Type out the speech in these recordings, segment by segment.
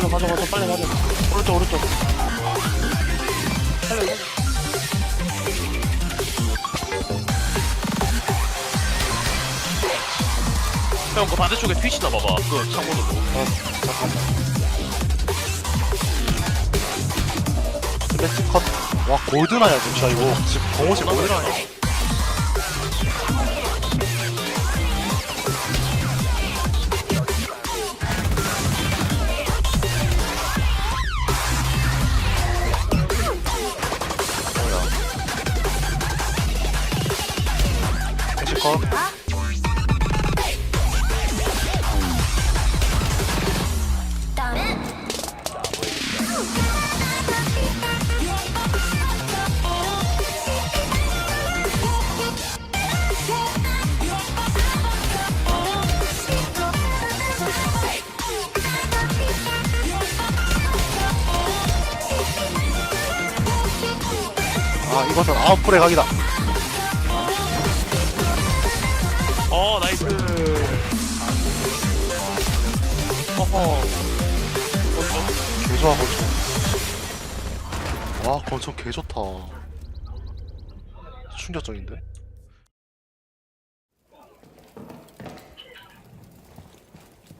가져 가져 가져. 빨리 가져. 오른쪽 오른쪽. 빨리 가져 형, 그 반대쪽에 트위치 나봐봐. 그 창문으로. 어 잠깐만. 슬래치 컷와 골드나야 진짜 이거. 지금 경호실 골드나야 슬래치 컷아 이것은 아웃 어, 나이스. 어허. 개좋아 권총 와 권총 개좋다. 충격적인데?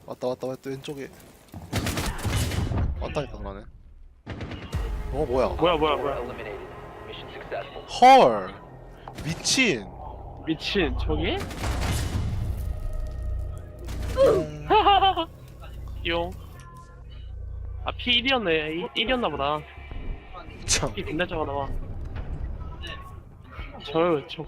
왔다 왔다 왔다 왼쪽에. 왔다니까 그러네. 어 뭐야? 뭐야, 뭐야, 뭐야. 헐! 미친. 미친, 저기? 용. 아, P1이었네. 1이었나 보다. 참 P 빛날 적가 나와. 저, 저,